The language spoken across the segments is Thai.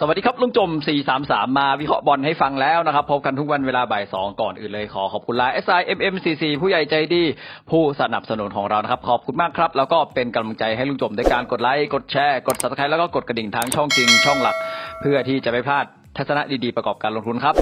สวัสดีครับลุงจม 433 มาวิเคราะห์บอลให้ฟังแล้วนะครับ พบกันทุกวันเวลาบ่ายสองก่อนอื่นเลยขอขอบคุณลน์ SIMMCC ผู้ใหญ่ใจดี ผู้สนับสนุนของเรานะครับ ขอบคุณมากครับ แล้วก็เป็นกำลังใจให้ลุงจมด้วยการกดไลค์กดแชร์ กด subscribe แล้วก็กดกระดิ่งทางช่องจริงช่องหลัก เพื่อที่จะไม่พลาดทัศนะดีๆประกอบการลงทุนครับ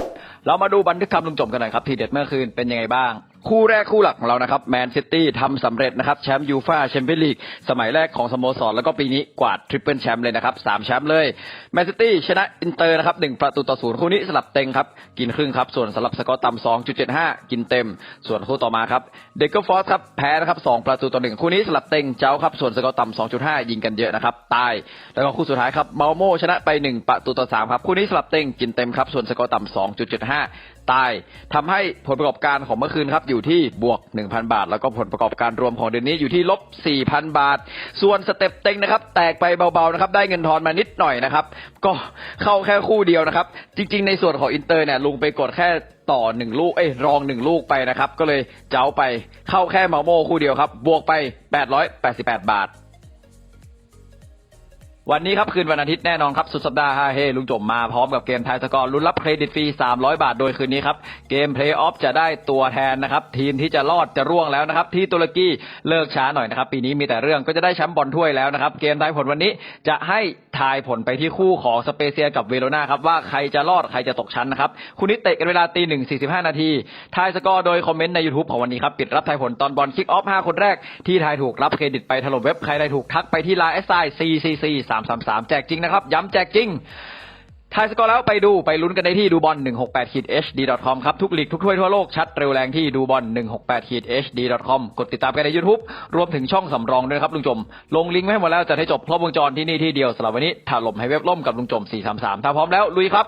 เรามาดูบันทึกคำลุงจมกันหน่อยครับทีเด็ดเมื่อคืนเป็นยังไงบ้าง คู่แรกคู่หลักของเรานะครับแมนซิตี้ทำสำเร็จนะครับแชมป์ยูฟาแชมเปี้ยนลีกสมัยแรกของสโมสร แล้วก็ปีนี้กวาดทริปเปิลแชมป์เลยนะครับสามแชมป์เลยแมนซิตี้ชนะอินเตอร์นะครับหนึ่งประตูต่อศูนย์คู่นี้สลับเต็งครับ กินครึ่งครับ ส่วนสลับสกอร์ต่ำสองจุดเจ็ดห้ากินเต็ม ส่วนคู่ต่อมาครับเดกเกอร์ฟอร์สครับแพ้นะครับสองประตูต่อหนึ่งคู่นี้สลับเต็งเจ้าครับส่วนสกอร์ต่ำสองจุดห้ายิงกันเยอะนะครับตายแล้วก็คู่สุดท้ายครับเมาโมชนะไปหนึ่งประตูต่อสามครับคู่นี้สลับเต็งกินเต็มครับส่วนสกอร์ต่ำสองจุดเจ็ดห้า ตายทำให้ผลประกอบการของเมื่อคืนครับอยู่ที่บวก 1,000 บาท แล้วก็ผลประกอบการรวมของเดือนนี้อยู่ที่ลบ 4,000 บาท ส่วนสเต็ปเต็งนะครับแตกไปเบาๆนะครับได้เงินทอนมานิดหน่อยนะครับ ก็เข้าแค่คู่เดียวนะครับ จริง ๆ ในส่วนของอินเตอร์เนี่ยลุงไปกดแค่ต่อหนึ่งลูก เอ้ย รองหนึ่งลูกไปนะครับ ก็เลยเจ้าไปเข้าแค่มาโมคู่เดียวครับ บวกไป 888 บาท วันนี้ครับคืนวันอาทิตย์แน่นอนครับสุดสัปดาห์ฮาเฮลุงจมมาพร้อมกับเกมไทายสกอร์ลุ้นรับเครดิตฟรี 300 บาทโดยคืนนี้ครับ เกมเพลย์ออฟจะได้ตัวแทนนะครับ ทีมที่จะรอดจะร่วงแล้วนะครับ ที่ตุรกีเลิกช้าหน่อยนะครับ ปีนี้มีแต่เรื่องก็จะได้แชมป์บอลถ้วยแล้วนะครับ เกมทายผลวันนี้จะให้ ทายผลไปที่คู่ของสเปเซียกับเวโรนาครับว่าใครจะรอดใครจะตกชั้นนะครับคู่นี้เตะกันเวลาตีหนึ่งสี่สิบห้านาทีทายสกอร์โดยคอมเมนต์ใน YouTube ของวันนี้ครับปิดรับทายผลตอนบอลคิกออฟห้าคนแรกที่ทายถูกรับเครดิตไปถล่มเว็บใครทายถูกทักไปที่ไลน์เอสไอซีซีซีสามสามสามแจกจริงนะครับย้ำแจกจริง ทายสกอร์แล้วไปดูไปลุ้นกันได้ที่ดูบอล168 hd com ครับ ทุกลีกทุกถ้วยทั่วโลกชัดเร็วแรงที่ดูบอล168 hd com กดติดตามกันใน YouTube รวมถึงช่องสำรองด้วยครับลุงจม ลงลิงก์ไว้ให้หมดแล้วจะให้จบครบวงจรที่นี่ที่เดียวสำหรับวันนี้ถล่มให้เว็บล่มกับลุงจม 433 ถ้าพร้อมแล้วลุยครับ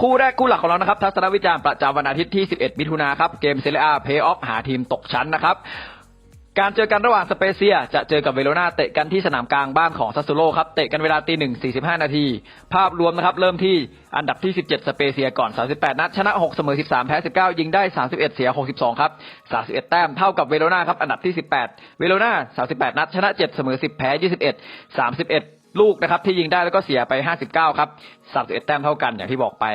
คู่แรกคู่หลักของเรานะครับ ทัศนวิจารณ์ประจำวันอาทิตย์ที่ 11 มิถุนาครับ เกมเซเรียเพย์ออฟหาทีมตกชั้นนะครับ การเจอกันระหว่างสเปเซีย จะเจอกับเวโรนาเตะกันที่สนามกลางบ้านของซัสซูโลครับ เตะกันเวลาตีหนึ่งสี่สิบห้านาที ภาพรวมนะครับ เริ่มที่อันดับที่สิบเจ็ดสเปเซียก่อนสาสิบแปดนัด ชนะหกเสมอสิบสามแพ้สิบเก้ายิงได้สาสิบเอ็ดเสียหกสิบสองครับ31แต้มเท่ากับเวโรนาครับ อันดับที่สิบแปดเวโรนาสาสิบแปดนัด ชนะเจ็ดเสมอสิบแพ้ยี่สิบเอ็ดสามสิบเอ็ด ลูกนะครับที่ยิงได้แล้วก็เสียไป 59 ครับ 31 แต้มเท่ากันอย่างที่บอกไป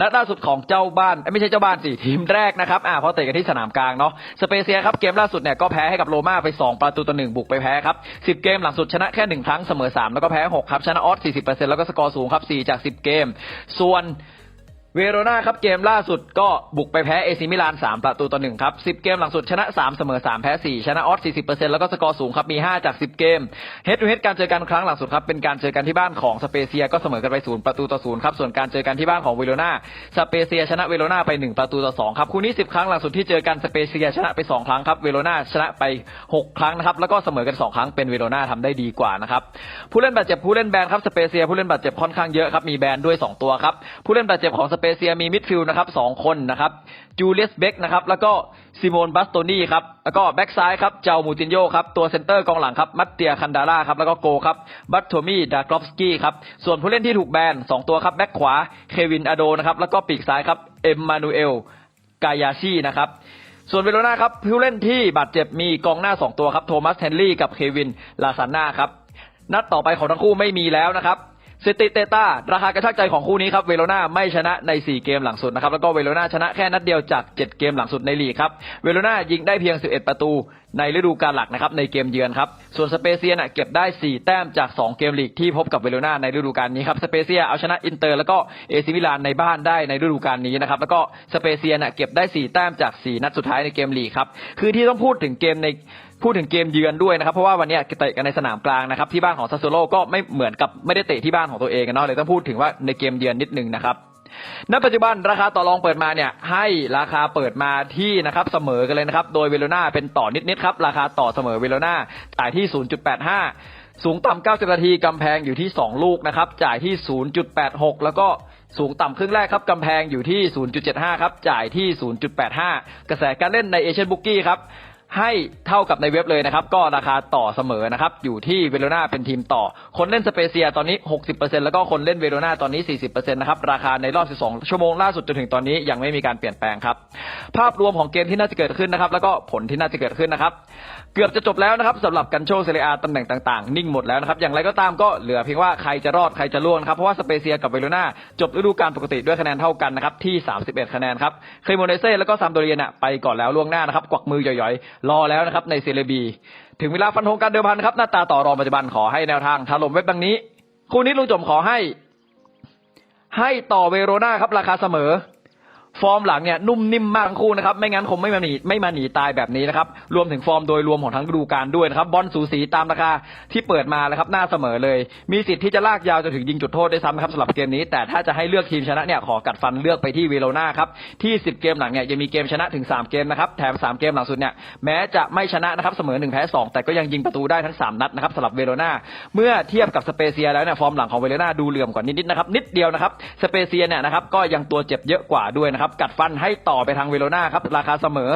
นัดล่าสุดของเจ้าบ้าน ไม่ใช่เจ้าบ้านสิทีมแรกนะครับอ่าเพราะเตะกันที่สนามกลางเนาะสเปเซียครับเกมล่าสุดเนี่ยก็แพ้ให้กับโรม่าไป 2 ประตูต่อหนึ่งบุกไปแพ้ครับ 10 เกมหลังสุดชนะแค่ 1 ครั้งเสมอ 3 แล้วก็แพ้ 6 ครับ ชนะออส40%แล้วก็สกอร์สูงครับ4จาก 10 เกม ส่วน เวโรนาครับเกมล่าสุดก็บุกไปแพ้เอซิมิลาน 3 ประตูต่อ1ครับ 10 เกมหลังสุดชนะ 3 เสมอ 3 แพ้ 4 ชนะออส 40%แล้วก็สกอร์สูงครับ มี 5 จาก 10 เกมเฮดทูเฮดการเจอกันครั้งหลังสุดครับ เป็นการเจอกันที่บ้านของสเปเซียก็เสมอกันไป 0 ประตูต่อ 0 ครับ ส่วนการเจอกันที่บ้านของเวโรนาสเปเซียชนะเวโรนาไป 1 ประตูต่อ 2 ครับ คู่นี้ 10 ครั้งหลังสุดที่เจอกันสเปเซียชนะไป 2 ครั้งครับ เวโรนาชนะไป 6 ครั้งนะครับ แล้วก็เสมอกัน 2 ครั้ง เป็นเวโรนาทำได้ดีกว่านะครับ ผู้เล่นบาดเจ็บผู้เล่นแบนครับ สเปเซียผู้เล่นบาดเจ็บค่อนข้างเยอะครับ มีแบนด้วย 2 ตัวครับ ผู้เล่นบาดเจ็บของสเปเซียมีมิดฟิลด์นะครับสองคนนะครับจูเลียสเบกนะครับแล้วก็ซิโมนบัสโตนี่ครับแล้วก็แบ็กซ้ายครับเจ้ามูตินโยครับตัวเซนเตอร์กองหลังครับมัตเตียคันดาร่าครับแล้วก็โกครับบัตโทมี่ดากรอฟสกี้ครับส่วนผู้เล่นที่ถูกแบนสองตัวครับแบ็กขวาเควินอโดนะครับแล้วก็ปีกซ้ายครับเอ็มมานูเอลกายาชีนะครับส่วนเวโรนาครับผู้เล่นที่บาดเจ็บมีกองหน้า 2 ตัวครับโทมัสเฮนรี่กับเควินลาซาน่าครับนัดต่อไปของทั้งคู่ไม่มีแล้วนะครับ ซติเตต้าราคากระชากใจของคู่นี้ครับเวโรนาไม่ชนะใน 4 เกมหลังสุดนะครับแล้วก็เวโรนาชนะแค่นัดเดียวจาก 7 เกมหลังสุดในลีกครับเวโรนายิงได้เพียง 11 ประตูในฤดูกาลหลักนะครับในเกมเยือนครับส่วนสเปเซียน่ะเก็บได้ 4 แต้มจาก 2 เกมลีกที่พบกับเวโรนาในฤดูกาลนี้ครับสเปเซียเอาชนะอินเตอร์แล้วก็เอซิมิลานในบ้านได้ในฤดูกาลนี้นะครับแล้วก็สเปเซียน่ะเก็บได้ 4 แต้มจาก 4 นัดสุดท้ายในเกมลีกครับคือที่ต้องพูดถึงเกมใน พูดถึงเกมเยือนด้วยนะครับ เพราะว่าวันนี้เตะกันในสนามกลางนะครับ ที่บ้านของซาสโซโลก็ไม่เหมือนกับไม่ได้เตะที่บ้านของตัวเองกันเนาะเลยต้องพูดถึงว่าในเกมเยือนนิดนึงนะครับณปัจจุบันราคาต่อรองเปิดมาเนี่ยให้ราคาเปิดมาที่นะครับเสมอกันเลยนะครับ โดยเวโรนาเป็นต่อนิดๆครับ ราคาต่อเสมอเวโรนาจ่ายที่ 0.85 สูงต่ำ 90 นาทีกำแพงอยู่ที่ 2 ลูกนะครับ จ่ายที่ 0.86 แล้วก็สูงต่ำครึ่งแรกครับกำแพงอยู่ที่ 0.75 ครับ จ่ายที่ 0.85 กระแสการเล่นในเอเชียนบุ๊กี้ครับ ให้เท่ากับในเว็บเลยนะครับ ก็ราคาต่อเสมอนะครับ อยู่ที่เวโรนาเป็นทีมต่อ คนเล่นสเปเซียตอนนี้ 60%แล้วก็คนเล่นเวโรนาตอนนี้ 40%นะครับราคาในรอบ 12 ชั่วโมงล่าสุดจนถึงตอนนี้ยังไม่มีการเปลี่ยนแปลงครับ ภาพรวมของเกมที่น่าจะเกิดขึ้นนะครับ แล้วก็ผลที่น่าจะเกิดขึ้นนะครับเกือบจะจบแล้วนะครับสำหรับกันโชเซเรียตำแหน่งต่างๆ นิ่งหมดแล้วนะครับอย่างไรก็ตามก็เหลือเพียงว่าใครจะรอดใครจะล่วงครับเพราะว่าสเปเซียกับเวโรนาจบฤดูกาลปกติด้วยคะแนนเท่ากันนะครับที่ 31 คะแนนครับเครโมเนเซ่แล้วก็ซามโดเรียนไปก่อนแล้วล่วงหน้านะครับกวักมือหย่อยๆ รอแล้วนะครับในเซเลบี ถึงเวลาฟันธงการเดิมพันครับหน้าตาต่อรองปัจจุบันขอให้แนวทางถล่มเว็บดังนี้ คู่นี้ลุงจมขอให้ ให้ต่อเวโรนาครับราคาเสมอ ฟอร์มหลังเนี่ยนุ่มนิ่มมากทั้งคู่นะครับไม่งั้นคงไม่มาหนีไม่มาหนีตายแบบนี้นะครับรวมถึงฟอร์มโดยรวมของทั้งฤดูกาลด้วยนะครับบอลสูสีตามราคาที่เปิดมาเลยครับหน้าเสมอเลย มีสิทธิ์ที่จะลากยาวจนถึงยิงจุดโทษได้ซ้ำครับสำหรับเกมนี้ แต่ถ้าจะให้เลือกทีมชนะเนี่ยขอกัดฟันเลือกไปที่เวโรนาครับที่ 10 เกมหลังเนี่ยยังมีเกมชนะถึง 3 เกมนะครับแถม 3 เกมหลังสุดเนี่ยแม้จะไม่ชนะนะครับเสมอ1แพ้2แต่ก็ยังยิงประตูได้ทั้ง 3 นัดนะครับสำหรับเวโรนาเมื่อเทียบกับสเปเซียแล้วเนี่ยฟอร์มหลังของเวโรนาดูเหลื่อมกว่านิดๆนะครับนิดเดียวนะครับสเปเซียเนี่ยนะครับก็ยังตัวเจ็บเยอะกว่าด้วยนะครับ กัดฟันให้ต่อไปทางเวโรนาครับ ราคาเสมอ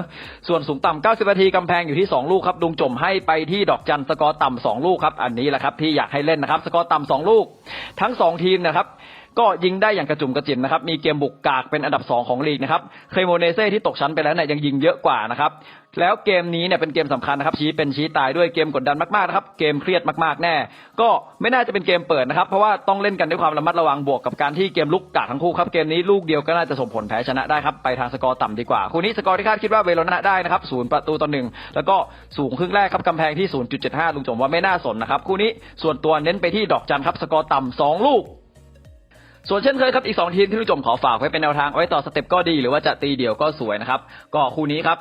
ส่วนสูงต่ำ90นาทีกำแพงอยู่ที่ 2 ลูกครับดุงจมให้ไปที่ดอกจันสกอร์ต่ำ2ลูกครับ อันนี้แหละครับที่อยากให้เล่นนะครับ สกอร์ต่ำ2ลูก ทั้ง 2 ทีมนะครับ ก็ยิงได้อย่างกระจุ่มกระจิ๋มนะครับ มีเกมบุกกากเป็นอันดับ 2 ของลีกนะครับ เครโมเนเซ่ที่ตกชั้นไปแล้วเนี่ยยังยิงเยอะกว่านะครับ แล้วเกมนี้เนี่ยเป็นเกมสำคัญนะครับ ชี้เป็นชี้ตายด้วยเกมกดดันมากๆนะครับ เกมเครียดมากๆแน่ ก็ไม่น่าจะเป็นเกมเปิดนะครับ เพราะว่าต้องเล่นกันด้วยความระมัดระวังบวกกับการที่เกมลุกกากทั้งคู่ครับ เกมนี้ลูกเดียวก็น่าจะส่งผลแพ้ชนะได้ครับ ไปทางสกอร์ต่ำดีกว่า คู่นี้สกอร์ที่คาดคิดว่าเวโรนาได้นะครับศูนย์ประตูต่อหนึ่งแล้วก็สูงครึ่งแรกครับกำแพงที่ 0.75 ลุงจมว่าไม่น่าสนนะครับ คู่นี้ส่วนตัวเน้นไปที่ดอกจันครับสกอร์ต่ำสองลูก ส่วนเช่นเคยครับอีก 2 ทีมที่ผู้ชมขอฝากไว้เป็นแนวทางไว้ต่อสเต็ปก็ดี หรือว่าจะตีเดี่ยวก็สวยนะครับก็คู่นี้ครับ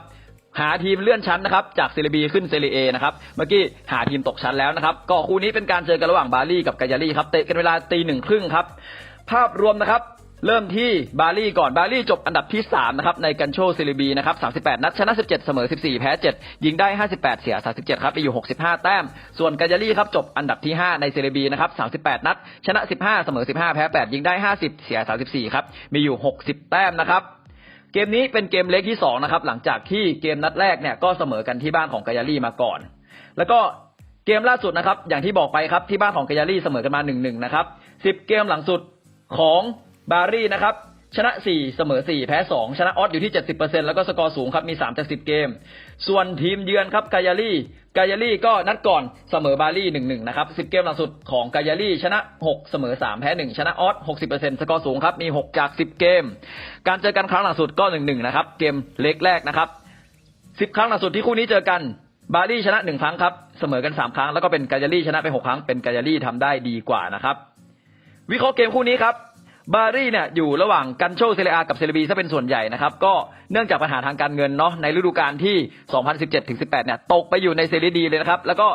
หาทีมเลื่อนชั้นนะครับจากเซเรียบีขึ้นเซเรียเอนะครับเมื่อกี้หาทีมตกชั้นแล้วนะครับก็คู่นี้เป็นการเจอกันระหว่างบาลีกับกายาลีครับเตะกันเวลาตีหนึ่งครึ่งครับภาพรวมนะครับ เริ่มที่บาลีก่อนบาลีจบอันดับที่ 3 นะครับ ในกันโชเซเรียบีนะครับ 38 นัดชนะ 17 เสมอ 14 แพ้ 7 ยิงได้ 58 เสีย 37 ครับไปอยู่ 65 แต้ม ส่วนกายาลีครับจบอันดับที่ 5 ในเซเรียบีนะครับ 38 นัด ชนะ 15 เสมอ 15 แพ้ 8 ยิงได้ 50 เสีย 34 ครับ มีอยู่ 60 แต้มนะครับเกมนี้เป็นเกมเล็กที่สองนะครับหลังจากที่เกมนัดแรกเนี่ยก็เสมอกันที่บ้านของกายาลีมาก่อน แล้วก็เกมล่าสุดนะครับอย่างที่บอกไปครับที่บ้านของกายาลีเสมอกันมาหนึ่งหนึ่งนะครับสิบเกมหลังสุดของ บารีนะครับชนะ 4 เสมอ 4 แพ้ 2 ชนะออสอยู่ที่ 70%แล้วก็สกอร์สูงครับ มี 3 จาก 10 เกม ส่วนทีมเยือนครับกายาลีกายาลีก็นัดก่อนเสมอบารี1-1 นะครับ 10 เกมหลังสุดของกายาลีชนะ 6 เสมอ 3 แพ้ 1 ชนะออส 60%สกอร์สูงครับ มี 6 จาก 10 เกม การเจอกันครั้งหลังสุดก็ 1-1 นะครับ เกมเล็กแรกนะครับ 10 ครั้งหลังสุดที่คู่นี้เจอกันบาลี่ชนะ 1 ครั้งครับ เสมอกัน 3 ครั้ง แล้วก็เป็นกายาลีชนะไป 6 ครั้ง เป็นกายาลีทำได้ดีกว่านะครับ วิเคราะห์เกมคู่นี้ครับ บารี่เนี่ยอยู่ระหว่างกันโชเซเรียกับเซเรบีซะเป็นส่วนใหญ่นะครับ ก็เนื่องจากปัญหาทางการเงินเนาะในฤดูกาลที่ 2017-18 เนี่ยตกไปอยู่ในเซเรียดีเลยนะครับ แล้วก็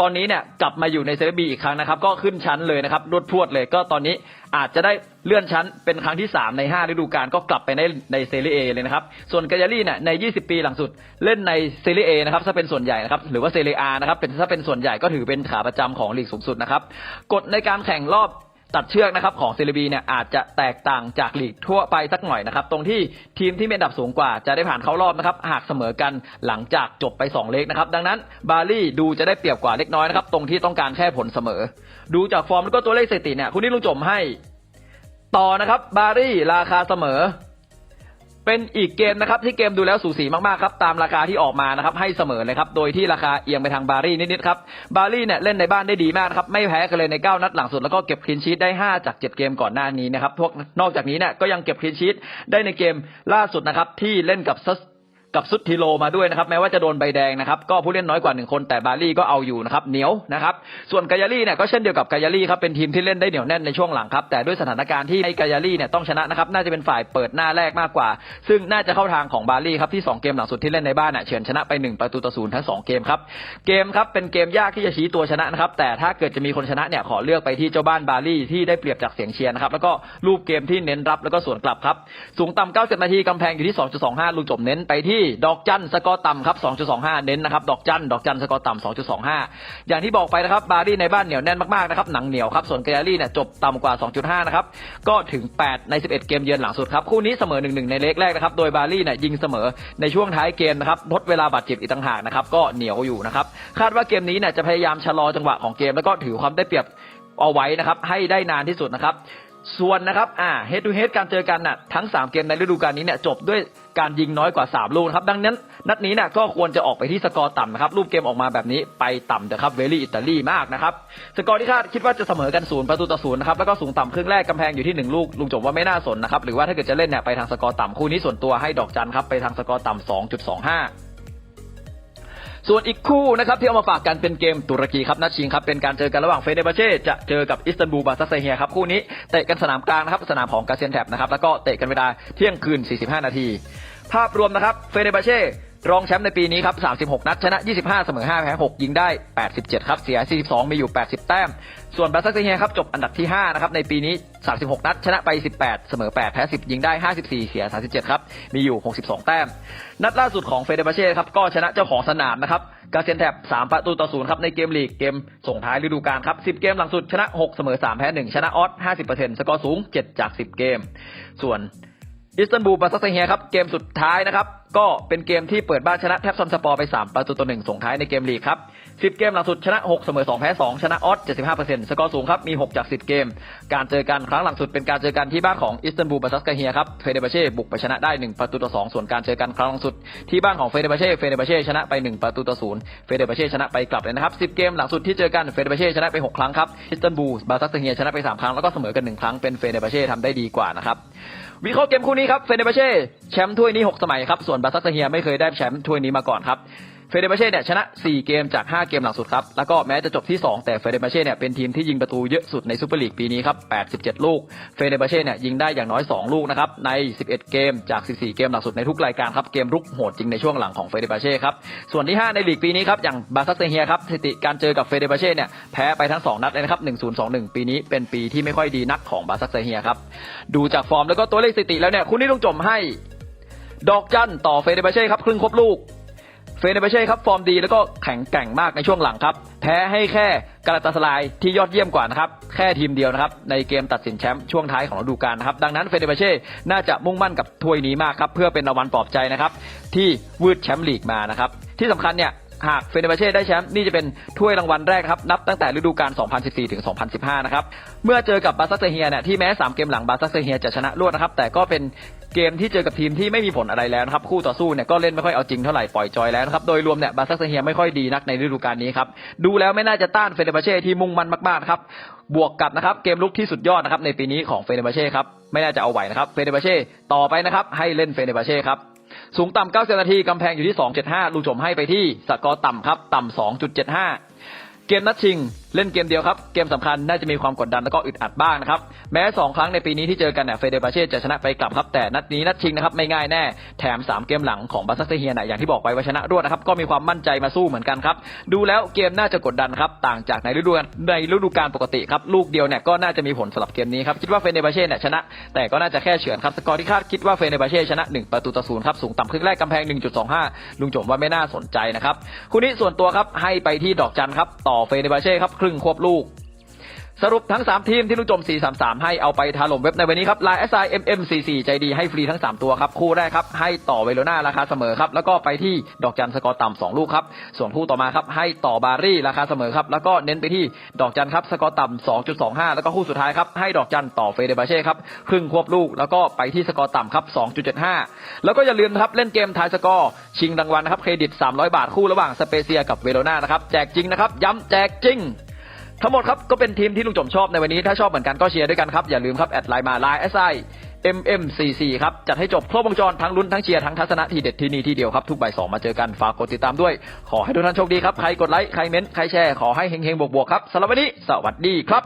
ตอนนี้เนี่ยกลับมาอยู่ในเซเรียบีอีกครั้งนะครับ ก็ขึ้นชั้นเลยนะครับรวดพรวดเลยก็ตอนนี้อาจจะได้เลื่อนชั้นเป็นครั้งที่ 3 ใน 5 ฤดูกาลก็กลับไปในในเซเรียเอเลยนะครับ ส่วนกายาลี่เนี่ยใน 20 ปีหลังสุดเล่นในเซเรียเอนะครับถ้าเป็นส่วนใหญ่นะครับหรือว่าเซเรียอานะครับเป็นถ้าเป็นส่วนใหญ่ก็ถือเป็นขาประจำของลีกสูงสุดนะครับกฎในการแข่งรอบ ตัดเชือกนะครับของเซเรบีเนี่ยอาจจะแตกต่างจากลีกทั่วไปสักหน่อยนะครับ ตรงที่ทีมที่มีอันดับสูงกว่าจะได้ผ่านเข้ารอบนะครับหากเสมอกันหลังจากจบไป 2 เลกนะครับ ดังนั้นบาลี่ดูจะได้เปรียบกว่าเล็กน้อยนะครับ ตรงที่ต้องการแค่ผลเสมอ ดูจากฟอร์มแล้วก็ตัวเลขสถิติเนี่ยคุณนี่ลุงจมให้ ต่อนะครับบารี่ราคาเสมอ เป็นอีกเกมนะครับที่เกมดูแล้วสูสีมากๆครับตามราคาที่ออกมานะครับให้เสมอเลยครับโดยที่ราคาเอียงไปทางบารี่นิดๆครับบารี่เนี่ยเล่นในบ้านได้ดีมากครับไม่แพ้กันเลยใน 9 นัดหลังสุดแล้วก็เก็บคลีนชีตได้ 5 จาก 7 เกมก่อนหน้านี้นะครับพวกนอกจากนี้เนี่ยก็ยังเก็บคลีนชีตได้ในเกมล่าสุดนะครับที่เล่นกับซัส กับซุดทิโลมาด้วยนะครับแม้ว่าจะโดนใบแดงนะครับก็ผู้เล่นน้อยกว่าหนึ่งคนแต่บาลี่ก็เอาอยู่นะครับเหนียวนะครับส่วนกายาลี่เนี่ยก็เช่นเดียวกับกายาลี่ครับเป็นทีมที่เล่นได้เหนียวแน่นในช่วงหลังครับแต่ด้วยสถานการณ์ที่ให้กายาลี่เนี่ยต้องชนะนะครับน่าจะเป็นฝ่ายเปิดหน้าแรกมากกว่า ซึ่งน่าจะเข้าทางของบาลี่ครับที่สองเกมหลังสุดที่เล่นในบ้านเนี่ยเฉือนชนะไปหนึ่งประตูต่อศูนย์ทั้งสองเกมครับเกมครับเป็นเกมยากที่จะชี้ตัวชนะนะครับแต่ถ้าเกิดจะมีคนชนะเนี่ยขอเลือกไปที่เจ้าบ้านบาลี่ที่ได้เปรียบจากเสียงเชียร์นะครับแล้วก็รูปเกมที่เน้นรับแล้วก็สวนกลับครับสูงต่ำ90นาทีกำแพงอยู่ที่ 2.25 ลูกจบเน้นไปที่ดอกจันสกอร์ต่ำครับ2.25 เน้นนะครับ ดอกจันดอกจันสกอร์ต่ำ2.25 อย่างที่บอกไปนะครับบาร์ดี้ในบ้านเหนียวแน่นมากๆนะครับหนังเหนียวครับส่วนเกยารี่เนี่ยจบต่ำกว่า 2.5 นะครับก็ถึง 8 ใน 11 เกมเยือนหลังสุดครับคู่นี้เสมอ 1-1 ในเล็กแรกนะครับโดยบาร์ดี้เนี่ยยิงเสมอในช่วงท้ายเกมนะครับลดเวลาบาดเจ็บอีกต่างหากนะครับก็เหนียวอยู่นะครับคาดว่าเกมนี้เนี่ยจะพยายามชะลอจังหวะของเกม แล้วก็ถือความได้เปรียบเอาไว้นะครับให้ได้นานที่สุดนะครับ ส่วนนะครับอ่า head to head การเจอกันน่ะทั้ง 3 เกมในฤดูกาลนี้เนี่ยจบด้วยการยิงน้อยกว่า 3 ลูกครับดังนั้น นัดนี้น่ะก็ควรจะออกไปที่สกอร์ต่ำนะครับรูปเกมออกมาแบบนี้ไปต่ำนะครับเวลี่อิตาลีมากนะครับสกอร์ที่คาดคิดว่าจะเสมอกันศูนย์ประตูต่อศูนย์นะครับแล้วก็สูงต่ำครึ่งแรกกำแพงอยู่ที่ 1 ลูกลุงจบว่าไม่น่าสนนะครับหรือว่าถ้าเกิดจะเล่นเนี่ยไปทางสกอร์ต่ำคู่นี้ส่วนตัวให้ดอกจันครับไปทางสกอร์ต่ำ2.25 ส่วนอีกคู่นะครับที่เอามาฝากกันเป็นเกมตุรกีครับนัดชิงครับเป็นการเจอกันระหว่างเฟเดบาเช่จะเจอกับอิสตันบูลบาซัสเซเฮียครับคู่นี้เตะกันสนามกลางนะครับสนามของกาเซียนแท็บนะครับแล้วก็เตะกันเวลาเที่ยงคืน 45 นาที ภาพรวมนะครับเฟเดบาเช่ รองแชมป์ในปีนี้ครับ 36 นัด ชนะ 25 เสมอ 5 แพ้ 6 ยิงได้ 87 ครับ เสีย 42 มีอยู่ 80 แต้ม ส่วนบาซักเซียครับ จบอันดับที่ 5 นะครับ ในปีนี้ 36 นัด ชนะไป 18 เสมอ 8 แพ้ 10 ยิงได้ 54 เสีย 37 ครับ มีอยู่ 62 แต้ม นัดล่าสุดของเฟเดบาเช่ครับ ก็ชนะเจ้าของสนามนะครับกาเซนแท็บ3ประตูต่อศูนย์ครับ ในเกมลีก เกมส่งท้ายฤดูกาลครับ 10 เกมหลังสุดชนะ 6 เสมอ 3 แพ้ 1 ชนะออส50%สกอร์สูง 7 จาก 10 เกม ส่วน อิสตันบูลบาซักเซเฮียครับเกมสุดท้ายนะครับ ก็เป็นเกมที่เปิดบ้านชนะแทบซอนสปอร์ไป 3 ประตูต่อ1ส่งท้ายในเกมลีกครับ 10 เกมหลังสุดชนะ 6 เสมอ 2 แพ้ 2 ชนะออส75%สกอร์สูงครับ มี 6 จาก 10 เกม การเจอกันครั้งหลังสุดเป็นการเจอกันที่บ้านของอิสตันบูลบาซักเซเฮียครับเฟเดบาเช่บุกไปชนะได้ 1 ประตูต่อ 2 ส่วนการเจอกันครั้งหลังสุดที่บ้านของเฟเดบาเช่เฟเดบาเช่ชนะไป 1 ประตูต่อ0เฟเดบาเช่ชนะไปกลับเลยนะครับ10 เกมหลังสุดที่เจอกันเฟเดบาเช่ชนะไป 6 ครั้งครับอิสตันบูลบาซักเซเฮียชนะไป 3 ครั้งแล้วก็เสมอกัน 1 ครั้งเป็นเฟเดบาเช่ทำได้ดีกว่านะครับ วิเคราะห์เกมคู่นี้ครับเฟเนบาเช่แชมป์ถ้วยนี้ 6 สมัยครับ ส่วนบาซักเซเฮียไม่เคยได้แชมป์ถ้วยนี้มาก่อนครับ เฟเดบาเช่เนี่ยชนะ 4 เกมจาก 5 เกมหลังสุดครับ แล้วก็แม้จะจบที่ 2 แต่เฟเดบาเช่เนี่ยเป็นทีมที่ยิงประตูเยอะสุดในซูเปอร์ลีกปีนี้ครับ 87 ลูก เฟเดบาเช่เนี่ยยิงได้อย่างน้อย 2 ลูกนะครับ ใน 11 เกมจาก 14 เกมหลังสุดในทุกรายการครับ เกมรุกโหดจริงในช่วงหลังของเฟเดบาเช่ครับ ส่วนที่ 5 ในลีกปีนี้ครับ อย่างบาซักเซเฮียครับ สถิติการเจอกับเฟเดบาเช่เนี่ยแพ้ไปทั้ง 2 นัดเลยนะครับ 1-0 2-1 ปีนี้เป็นปีที่ไม่ค่อยดีนักของบาซักเซเฮียครับ ดูจากฟอร์มแล้วก็ตัวเลขสถิติแล้วเนี่ยคุณนี่ต้องจมให้ ดอกจันต่อเฟเดบเช่ครับครึ่งครบลูก เฟเนบเช่ครับฟอร์มดีแล้วก็แข็งแกร่งมากในช่วงหลังครับ แพ้ให้แค่กาลาตาสลายที่ยอดเยี่ยมกว่านะครับ แค่ทีมเดียวนะครับ ในเกมตัดสินแชมป์ช่วงท้ายของฤดูกาลนะครับ ดังนั้นเฟเนบเช่น่าจะมุ่งมั่นกับถ้วยนี้มากครับ เพื่อเป็นรางวัลปลอบใจนะครับ ที่วืดแชมป์ลีกมานะครับ ที่สำคัญเนี่ยหากเฟเนบเช่ได้แชมป์นี่จะเป็นถ้วยรางวัลแรกครับ นับตั้งแต่ฤดูกาล 2014 ถึง 2015 นะครับ เมื่อเจอกับบาซักเซเฮียเนี่ยที่แม้ 3 เกมหลังบาซักเซเฮียจะชนะรวดนะครับ แต่ก็เป็น เกมที่เจอกับทีมที่ไม่มีผลอะไรแล้วนะครับคู่ต่อสู้เนี่ยก็เล่นไม่ค่อยเอาจริงเท่าไหร่ปล่อยจอยแล้วนะครับโดยรวมเนี่ยบาซักเซเฮียไม่ค่อยดีนักในฤดูกาลนี้ครับดูแล้วไม่น่าจะต้านเฟเนบาเช่ที่มุ่งมั่นมากๆครับบวกกับนะครับเกมลุกที่สุดยอดนะครับในปีนี้ของเฟเนบาเช่ครับไม่น่าจะเอาไหวนะครับเฟเนบาเช่ต่อไปนะครับให้เล่นเฟเนบาเช่ครับสูงต่ำ90นาทีกำแพงอยู่ที่ 2.75 ลูกจมให้ไปที่สกอร์ต่ำครับต่ำ2.75 เกมนัดชิง เล่นเกมเดียวครับ เกมสำคัญน่าจะมีความกดดันแล้วก็อึดอัดบ้างนะครับ แม้ 2 ครั้งในปีนี้ที่เจอกันเนี่ยเฟเดบาเช่จะชนะไปกลับครับแต่นัดนี้นัดชิงนะครับไม่ง่ายแน่แถม 3 เกมหลังของบาซักเซเฮียนะอย่างที่บอกไปว่าชนะรวดนะครับก็มีความมั่นใจมาสู้เหมือนกันครับดูแล้วเกมน่าจะกดดันครับต่างจากในฤดูกาลในฤดูกาลปกติครับลูกเดียวเนี่ยก็น่าจะมีผลสำหรับเกมนี้ครับคิดว่าเฟเนบาเช่เนี่ยชนะ แต่ก็น่าจะแค่เฉือนครับสกอร์ที่คาดคิดว่าเฟเนบาเช่ชนะ 1 ประตูต่อศูนย์ครับสูงต่ำครึ่งแรกกำแพง 1.25 ลุงจมว่าไม่น่าสนใจนะครับคู่นี้ส่วนตัวครับให้ไปที่ดอกจันครับต่อเฟเนบาเช่ครับครึ่งควบลูก สรุปทั้ง 3 ทีมที่ลุงจม 433 ให้เอาไปถล่มเว็บในวันนี้ครับ Line SI MM44 ใจดีให้ฟรีทั้ง 3 ตัวครับ คู่แรกครับ ให้ต่อเวโรนาราคาเสมอครับ แล้วก็ไปที่ดอกจันสกอร์ต่ำ2ลูกครับ ส่วนคู่ต่อมาครับ ให้ต่อบารี่ราคาเสมอครับ แล้วก็เน้นไปที่ดอกจันครับสกอร์ต่ำ2.25 แล้วก็คู่สุดท้ายครับให้ดอกจันต่อเฟเดบาเช่ครับครึ่งควบลูก แล้วก็ไปที่สกอร์ต่ำครับ 2.75 แล้วก็อย่าลืมครับเล่นเกมทายสกอร์ชิงรางวัลนะครับเครดิต 300 บาทคู่ระหว่างสเปเซียกับเวโรนานะครับแจกจริงนะครับย้ำแจกจริง ทั้งหมดครับก็เป็นทีมที่ลุงจมชอบในวันนี้ ถ้าชอบเหมือนกันก็เชียร์ด้วยกันครับ อย่าลืมครับ แอดไลน์มาไลน์ SI MMCC ครับ จัดให้จบครบวงจรทั้งลุ้นทั้งเชียร์ทั้งทัศนะทีเด็ดที่นี่ที่เดียวครับ ทุกบ่ายสองมาเจอกันฝากกดติดตามด้วย ขอให้ทุกท่านโชคดีครับ ใครกดไลค์ใครเม้นต์ใครแชร์ขอให้เฮงเฮงบวกบวกครับสำหรับวันนี้สวัสดีครับ